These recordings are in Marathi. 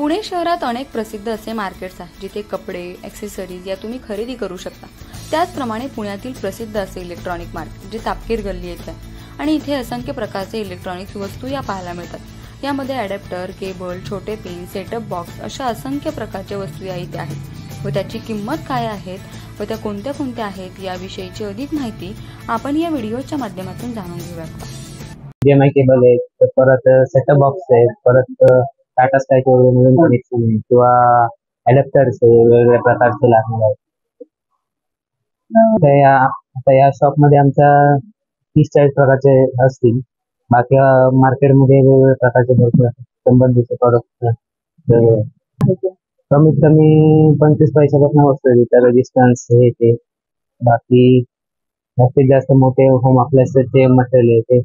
पुणे शहरात अनेक प्रसिद्ध असे मार्केट्स आहेत जिथे कपडे ॲक्सेसरीज या तुम्ही खरेदी करू शकता. त्याचप्रमाणे पुण्यातील प्रसिद्ध असे इलेक्ट्रॉनिक मार्केट जे तापकीर गल्ली येथे आहे. आणि इथे असंख्य प्रकारचे इलेक्ट्रॉनिक्स वस्तू या पाहायला मिळतात. यामध्ये अडॅप्टर केबल छोटे पिन सेटअप बॉक्स अशा असंख्य प्रकारच्या वस्तू या इथे आहेत. व त्याची किंमत काय आहेत व त्या कोणत्या कोणत्या आहेत याविषयीची अधिक माहिती आपण या व्हिडिओच्या माध्यमातून जाणून घेऊया केबल आहेत परत सेटअप बॉक्स आहेत परत टाटा स्कायचे वगैरे नवीन कनेक्शन आहे. किंवा अडॅप्टर्स आहे वेगवेगळ्या प्रकारचे लागणार आहेत. या आता या शॉपमध्ये आमच्या तीस चाळीस प्रकारचे असतील. बाकी मार्केटमध्ये वेगवेगळ्या प्रकारचे भरपूर संबंधीचे प्रॉडक्ट कमीत कमी पंचवीस पैशापासून वस्तू आहे तिथं रेजिस्टन्स हे ते. बाकी जास्तीत जास्त मोठे होम आपल्या मटेरियल आहे ते.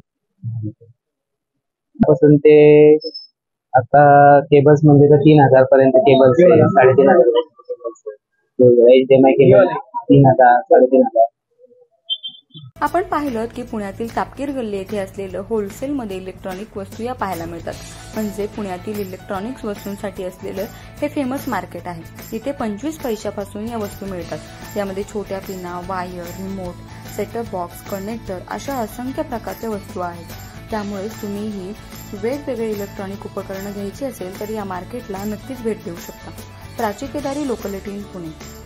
पासून ते आता केबल्स म्हणजे तर तीन हजार पर्यंत केबल्स आहे साडेतीन हजार. H D M I cable तीन हजार साडेतीन हजार. आपण पाहिलं की पुण्यातील तापकीर गल्ली येथे असलेलं होलसेलमध्ये इलेक्ट्रॉनिक वस्तू या पाहायला मिळतात. म्हणजे पुण्यातील इलेक्ट्रॉनिक्स वस्तूंसाठी असलेलं हे फेमस मार्केट आहे. इथे पंचवीस पैशापासून या वस्तू मिळतात. यामध्ये छोट्या पिना wire remote setup box connector अशा असंख्य प्रकारच्या वस्तू आहेत. त्यामुळे तुम्हीही वेगवेगळे इलेक्ट्रॉनिक उपकरणं घ्यायची असेल तर या मार्केटला नक्कीच भेट देऊ शकता. Prachi Kedari local eighteen Pune.